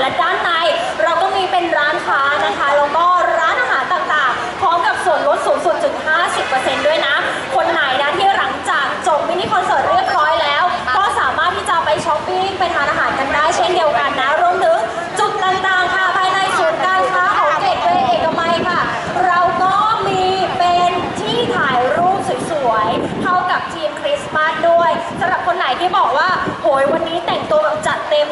และด้านใน เราก็มีเป็นร้านค้านะคะแล้วก็ร้านอาหารต่างๆ พร้อมกับส่วนลดสูงสุดถึง 50%ด้วยนะ คนไหนนะที่หลังจากจบมินิคอนเสิร์ตเรียบร้อยแล้ว ก็สามารถที่จะไปช้อปปิ้งไปทานอาหารกันได้เช่นเดียวกันนะรวมถึงจุดต่างๆค่ะภายในศูนย์การค้าของเกตเวย์เอกมัยค่ะ เราก็มีเป็นที่ถ่ายรูปสวยๆเข้ากับทีมคริสต์มาสด้วยสำหรับคนไหนที่บอกว่าโหยวันนี้แต่งตัวแบบจัดเต็ม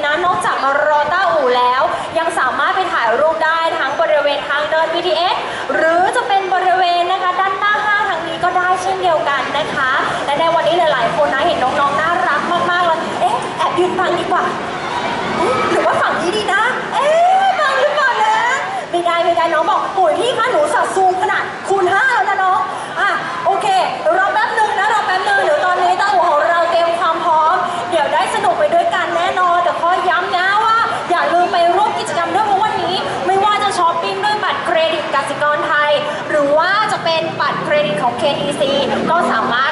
น้องๆน่ารักมากๆเลยเอ๊ะแอบยืนฟังดีกว่าหรือว่าฝั่งนี้ดีนะ เอ๊ะฟังหรือเปล่านะไม่ได้ไม่ได้น้องบอกโอ้ยพี่คะหนูสัดซูมขนาดคูณห้าแล้วนะน้องอะโอเครอแป๊บนึงนะรอแป๊บนึงเดี๋ยวตอนนี้ตั้งหัวของเราเตรียมความพร้อม เดี๋ยวได้สนุกไปด้วยกันแน่นอนแต่ขอย้ำนะว่า อย่าลืมไปร่วมกิจกรรมด้วยเพราะวันนี้ ไม่ว่าจะช้อปปิ้งด้วยบัตรเครดิตกสิกรไทย หรือว่าจะเป็นบัตรเครดิตของ KTC ก็สามารถ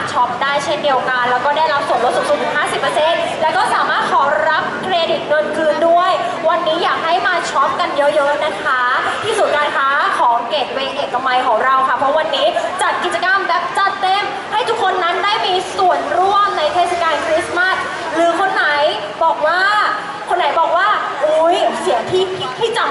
ช่นเดียวกัน แล้วก็ได้รับส่วนลดสูงสุดถึง50%แล้วก็สามารถขอรับเครดิตเงินคืนด้วย วันนี้อยากให้มาช็อปกันเยอะๆนะคะ ที่ศูนย์การค้าของเกตเวย์เอกมัยของเราค่ะ เพราะวันนี้จัดกิจกรรมแบบจัดเต็ม ให้ทุกคนนั้นได้มีส่วนร่วมในเทศกาลคริสต์มาสหรือคนไหนบอกว่า คนไหนบอกว่า อุ้ยเสียงพี่พี่พี่จำ